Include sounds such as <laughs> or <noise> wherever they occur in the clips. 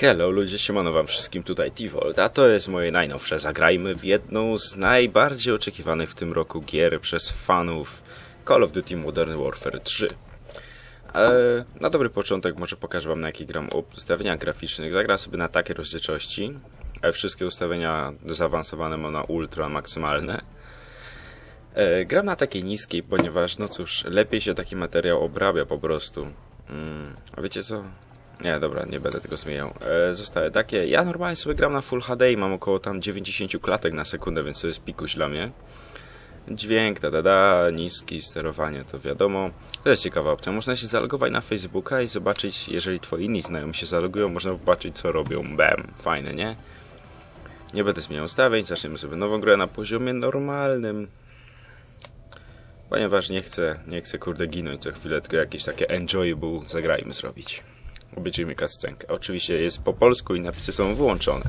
Hello ludzie, siemano wam wszystkim, tutaj T-Volt, a to jest moje najnowsze Zagrajmy w jedną z najbardziej oczekiwanych w tym roku gier przez fanów Call of Duty Modern Warfare 3. Eee, na dobry początek może pokażę wam na jakie gram ustawieniach graficznych. Zagram sobie na takie rozdzielczości, ale wszystkie ustawienia zaawansowane mam na ultra maksymalne. Eee, gram na takiej niskiej, ponieważ no cóż, lepiej się taki materiał obrabia po prostu. Mm, a wiecie co? Nie, dobra, nie będę tego zmieniał. E, takie. Ja normalnie sobie gram na Full HD i mam około tam 90 klatek na sekundę, więc to jest pikuś dla mnie. Dźwięk, da, da, da, niski, sterowanie, to wiadomo. To jest ciekawa opcja. Można się zalogować na Facebooka i zobaczyć, jeżeli twoi inni znajomi się zalogują, można zobaczyć, co robią. Bam, fajne, nie? Nie będę zmieniał ustawień, zaczniemy sobie nową grę na poziomie normalnym. Ponieważ nie chcę, nie chcę kurde ginąć co chwilę, tylko jakieś takie enjoyable zagrajmy zrobić. Obejrzyjmy cutscenkę. Oczywiście jest po polsku i napisy są wyłączone.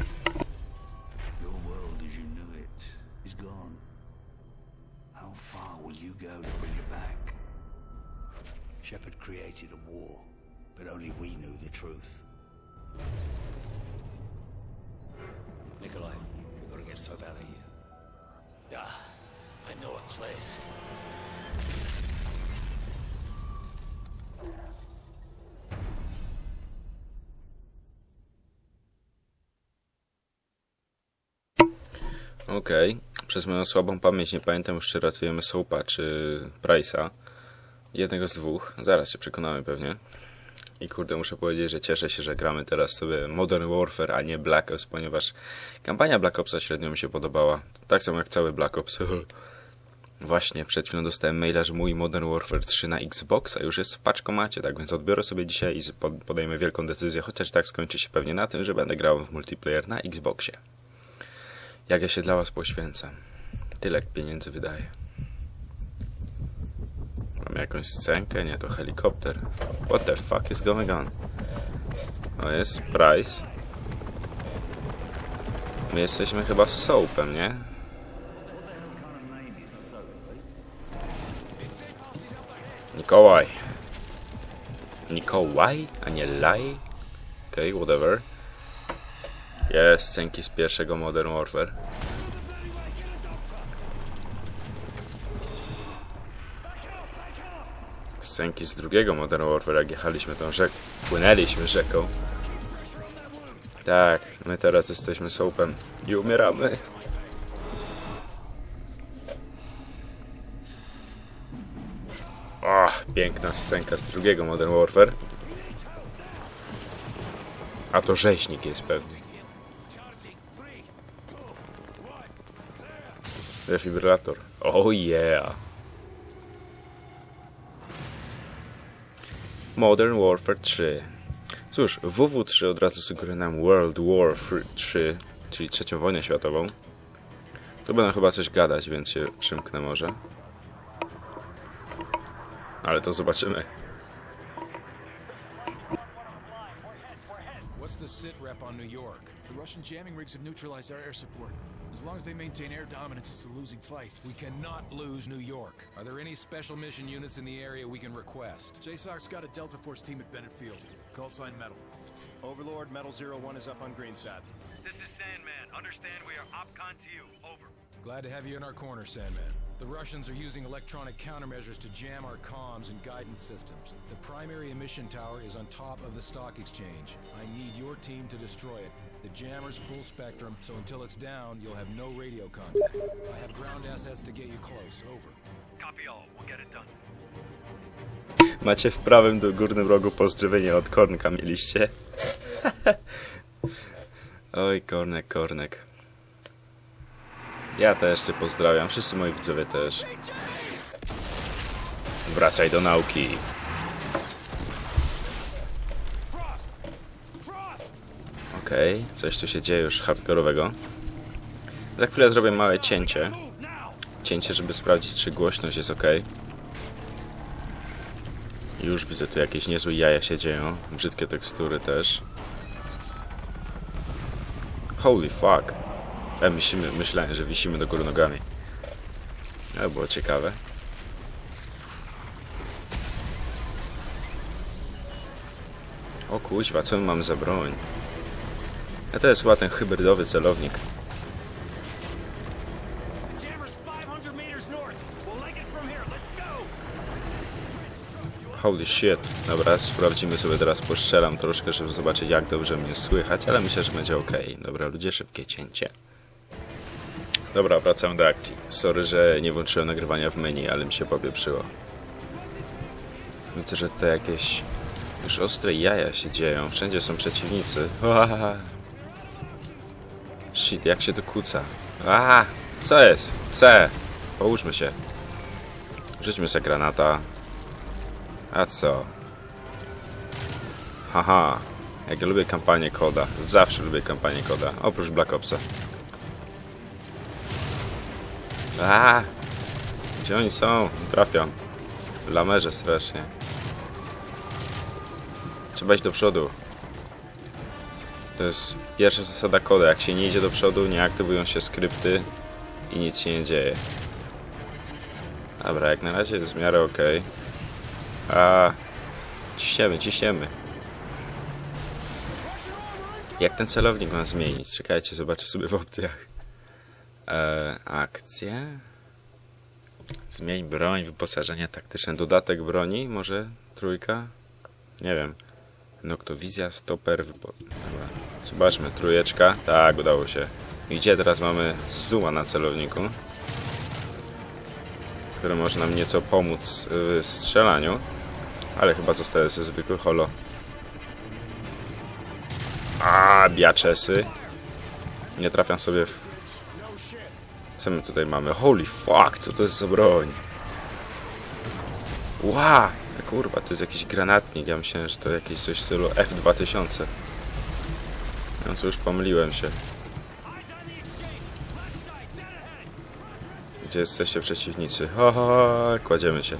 Okej. Przez moją słabą pamięć nie pamiętam już czy ratujemy Soapa czy Price'a. Jednego z dwóch. Zaraz się przekonamy pewnie. I kurde, muszę powiedzieć, że cieszę się, że gramy teraz sobie Modern Warfare, a nie Black Ops, ponieważ kampania Black Opsa średnio mi się podobała. Tak samo jak cały Black Ops. <laughs> Właśnie, przed chwilą dostałem maila, że mój Modern Warfare 3 na Xboxa już jest w paczkomacie, tak więc odbiorę sobie dzisiaj i pod- podejmę wielką decyzję, chociaż tak skończy się pewnie na tym, że będę grał w multiplayer na Xboxie. Jak ja się dla was poświęcam. Tyle pieniędzy wydaję. Mamy jakąś scenkę? Nie, to helikopter. What the fuck is going on? O, jest Price. My jesteśmy chyba Soapem, nie? Nikołaj. Nikołaj, a nie Laj? Okej, okay, whatever. Jest scenki z pierwszego Modern Warfare. Scenki z drugiego Modern Warfare, jak jechaliśmy tą rzeką. Płynęliśmy rzeką. Tak, my teraz jesteśmy soapem i umieramy. O, piękna scenka z drugiego Modern Warfare. A to rzeźnik jest pewnie. Defibrylator. Oh yeah. Modern Warfare 3. Cóż, WW3 od razu sugeruje nam World War 3, czyli trzecią wojnę światową. To będą chyba coś gadać, więc się przymknę może. Ale to zobaczymy. The sit rep on New York? The Russian jamming rigs have neutralized our air support. As long as they maintain air dominance, it's a losing fight. We cannot lose New York. Are there any special mission units in the area we can request? JSOC's got a Delta Force team at Bennett Field. Call sign Metal. Overlord, Metal Zero One is up on Greenside. This is Sandman. Understand we are OPCON to you. Over. Glad to have you in our corner, Sandman. The Russians are using electronic countermeasures to jam our comms and guidance systems. The primary emission tower is on top of the stock exchange. I need your team to destroy it. The jammer's full spectrum, so until it's down, you'll have no radio contact. I have ground assets to get you close. Over. Copy all. We'll get it done. Macie w prawym do górnym rogu pozdrowienie od Kornka mieliście. <laughs> Oj, Kornek, Kornek. Ja też cię pozdrawiam, wszyscy moi widzowie też. Wracaj do nauki. Okej, coś tu się dzieje już hardkorowego. Za chwilę zrobię małe cięcie. Cięcie, żeby sprawdzić, czy głośność jest ok. Już widzę tu jakieś niezłe jaja się dzieją. Brzydkie tekstury też. Holy fuck. Ja myślimy, myślałem, że wisimy do góry nogami. Ale było ciekawe. O kuźwa, co my mamy za broń? A to jest chyba ten hybrydowy celownik. Jammer's 500 meters north. We'll leg it from here. Let's go. Holy shit. Dobra, sprawdzimy sobie teraz, postrzelam troszkę, żeby zobaczyć jak dobrze mnie słychać, ale myślę, że będzie ok. Dobra, ludzie, szybkie cięcie. Dobra, wracam do akcji. Sorry, że nie włączyłem nagrywania w menu, ale mi się popieprzyło. Widzę, że to jakieś już ostre jaja się dzieją. Wszędzie są przeciwnicy. Uahaha. Shit, jak się to kłóca. A, co jest? C. Połóżmy się. Rzućmy sobie granata. A co? Haha. Jak ja lubię kampanię koda. Zawsze lubię kampanię koda. Oprócz Black Opsa. A! Gdzie oni są? Trafiam. Lamerze strasznie. Trzeba iść do przodu. To jest pierwsza zasada koda. Jak się nie idzie do przodu, nie aktywują się skrypty i nic się nie dzieje. Dobra, jak na razie jest w miarę ok. A, ciśniemy, ciśniemy. Jak ten celownik mam zmienić? Czekajcie, zobaczę sobie w opcjach. E, akcje. Zmień broń, wyposażenie taktyczne. Dodatek broni, może trójka? Nie wiem. Noktowizja, stoper, wypo... Dobra. Zobaczmy, trójeczka. Tak, udało się. I Gdzie teraz mamy zooma na celowniku? Który może nam nieco pomóc w strzelaniu. Ale chyba zostaje sobie zwykły holo. A, biaczesy. Nie trafiam sobie w... Co my tutaj mamy? Holy fuck, co to jest za broń? Ła! Kurwa, to jest jakiś granatnik. Ja myślałem, że to jakieś coś w stylu F2000. No już pomyliłem się. Gdzie jesteście przeciwnicy? Ho, ho, ho, kładziemy się.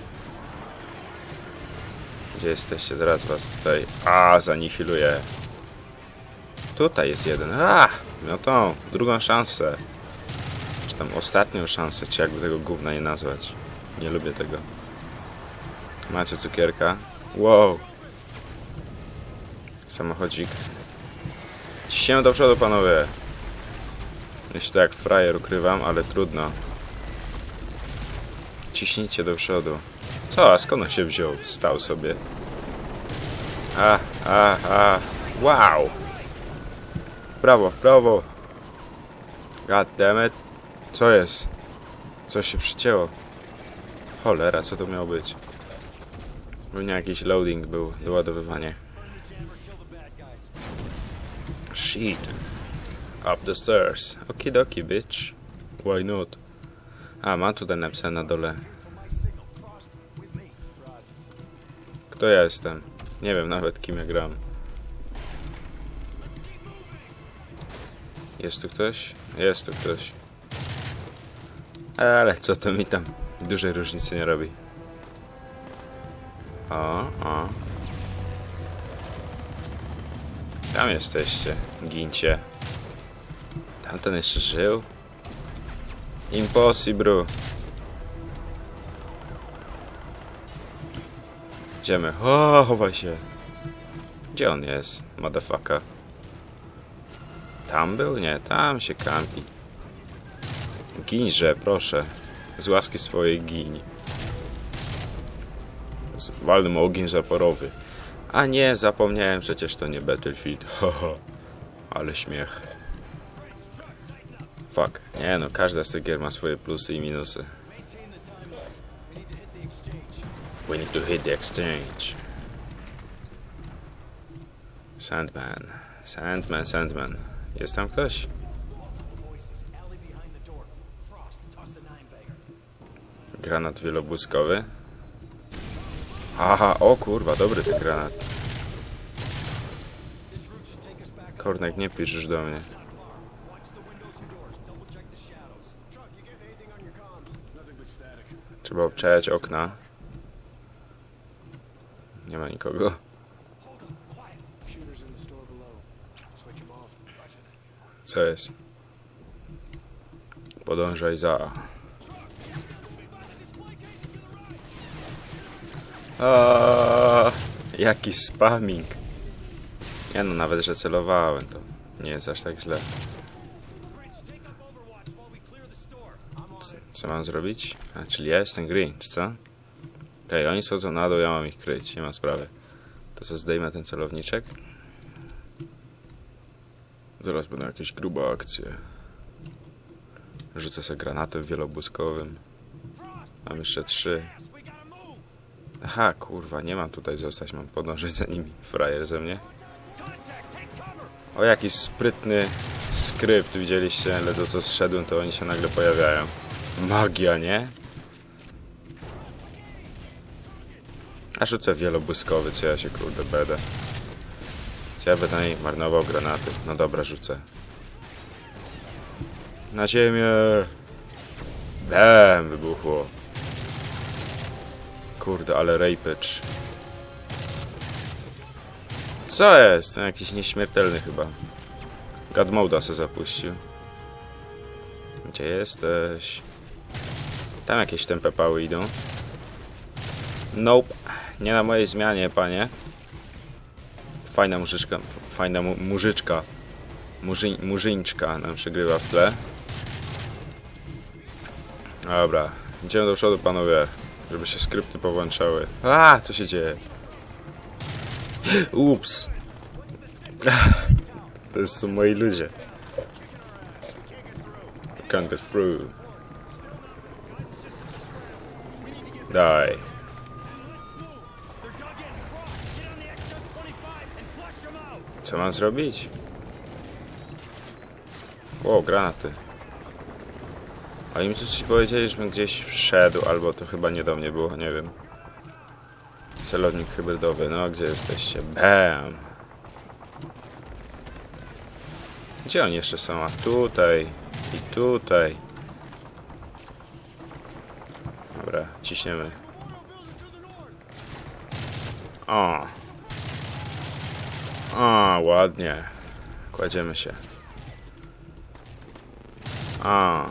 Gdzie jesteście? Zaraz was tutaj... A, zanihiluję. Tutaj jest jeden. A, miał tą, drugą szansę. Tam ostatnią szansę, czy jakby tego gówna nie nazwać. Nie lubię tego. Macie cukierka? Wow. Samochodzik. Ciśniemy do przodu, panowie. To jak frajer ukrywam, ale trudno. Ciśnijcie do przodu. Co? A skąd on się wziął? Stał sobie. A, a, a. Wow! W prawo, w prawo. God damn it. Co jest? Coś się przycięło. Cholera, co to miało być? Pewnie jakiś loading był, doładowywanie. Shit. Up the stairs. Okidoki, bitch. Why not? A, ma tutaj napisane na dole. Kto ja jestem? Nie wiem nawet kim ja gram. Jest tu ktoś? Jest tu ktoś. Ale co to mi tam dużej różnicy nie robi. O, o. Tam jesteście. Gincie. Tamten jeszcze żył? Impossible. Idziemy. O, chowaj się. Gdzie on jest? Motherfucker. Tam był? Nie, tam się kampi. Ginże, proszę. Z łaski swojej gini. Walny mu ogień zaporowy. A nie, zapomniałem, przecież to nie Battlefield. <laughs> Haha. Ale śmiech. Fuck. Nie no, każda z tych gier ma swoje plusy i minusy. We need to hit the exchange. Sandman. Sandman, Sandman. Jest tam ktoś? Granat wielobłyskowy. Aha, o kurwa, dobry ten granat. Kornek, nie piszesz do mnie. Trzeba obczajać okna. Nie ma nikogo. Co jest? Podążaj za. Jaki spamming. Nie no, nawet że celowałem to. Nie jest aż tak źle. Co mam zrobić? A, czyli ja jestem Grinch, co? Okej, oni schodzą na dół, ja mam ich kryć, nie ma sprawy. To co, zdejmę ten celowniczek? Zaraz będą jakieś grube akcje. Rzucę sobie granatem wielobłyskowym. Mam jeszcze trzy. Aha, kurwa, nie mam tutaj zostać, mam podążać za nimi. Frajer ze mnie. O, jakiś sprytny skrypt, widzieliście, ale to co zszedłem, to oni się nagle pojawiają. Magia, nie? A rzucę wielobłyskowy, co ja się kurde będę. Co ja będę marnował granaty. No dobra, rzucę. Na ziemię! Bam! Wybuchło. Kurde, ale rejpycz. Co jest? Ten jakiś nieśmiertelny chyba. God Moda se zapuścił. Gdzie jesteś? Tam jakieś tempe pały idą. Nope. Nie na mojej zmianie, panie. Fajna mużyczka. Fajna mu, mużyczka. Murzy, murzyńczka nam przegrywa w tle. Dobra. Idziemy do przodu, panowie. Żeby się skrypty powłączały. A, co się dzieje? <gasps> Ups. <sighs> To są moi ludzie. Can't get through. Die. Co mam zrobić? O, granaty. Oni mi coś powiedzieli, żebym gdzieś wszedł, albo to chyba nie do mnie było, nie wiem. Celownik hybrydowy, no gdzie jesteście? Bam! Gdzie oni jeszcze są? A tutaj i tutaj. Dobra, ciśniemy. O! O, ładnie. Kładziemy się. A.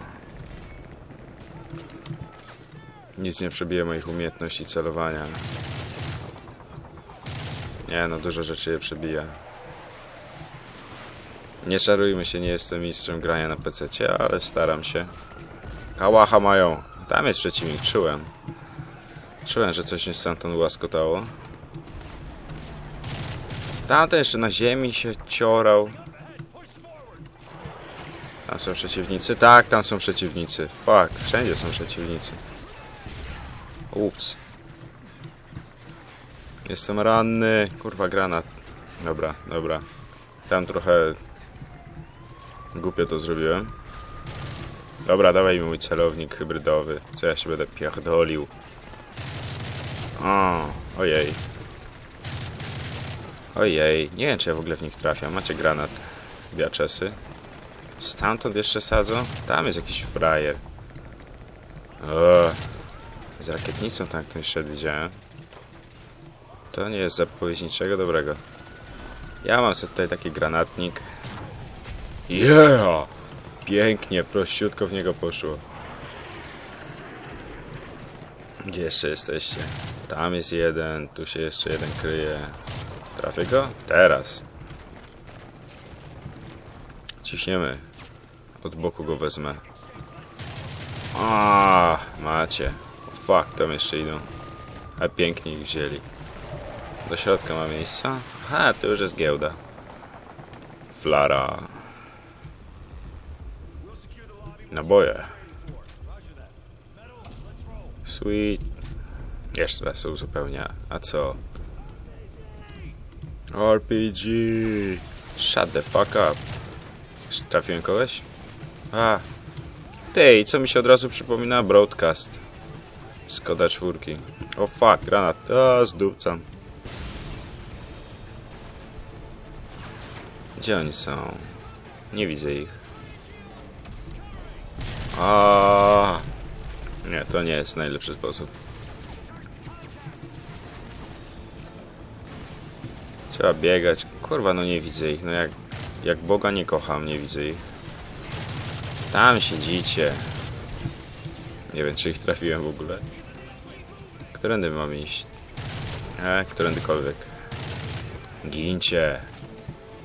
Nic nie przebije moich umiejętności celowania. Nie no, dużo rzeczy je przebija. Nie czarujmy się, nie jestem mistrzem grania na PC, ale staram się. Kałacha mają. Tam jest przeciwnik, czułem. Czułem, że coś mnie stamtąd łaskotało. Tamten jeszcze na ziemi się ciorał. Tam są przeciwnicy? Tak, tam są przeciwnicy. Fuck, wszędzie są przeciwnicy. Ups. Jestem ranny. Kurwa, granat. Dobra, dobra. Tam trochę... Głupio to zrobiłem. Dobra, dawaj mi mój celownik hybrydowy. Co ja się będę pierdolił. O, ojej. Ojej, nie wiem czy ja w ogóle w nich trafiam. Macie granat. Biaczesy. Stamtąd jeszcze sadzą? Tam jest jakiś frajer. O, z rakietnicą tam ktoś szedł, widziałem. To nie jest zapowiedź niczego dobrego. Ja mam sobie tutaj taki granatnik. Yeah! Pięknie, prościutko w niego poszło. Gdzie jeszcze jesteście? Tam jest jeden, tu się jeszcze jeden kryje. Trafię go? Teraz. Ciśniemy. Od boku go wezmę. A, macie. Fuck, tam jeszcze idą. A pięknie ich wzięli. Do środka ma miejsca? Aha, to już jest giełda. Flara. Naboje. Sweet. Jeszcze raz się uzupełnia. A co? RPG. Shut the fuck up. Trafiłem kogoś? A. Tej, co mi się od razu przypomina? Broadcast. Skoda czwórki. O fuck, granat. A, zdupcam. Gdzie oni są? Nie widzę ich. A. Nie, to nie jest najlepszy sposób. Trzeba biegać. Kurwa, no nie widzę ich. No jak, jak Boga nie kocham, nie widzę ich. Tam siedzicie. Nie wiem, czy ich trafiłem w ogóle. Którędy mam iść? E, którędykolwiek. Gincie.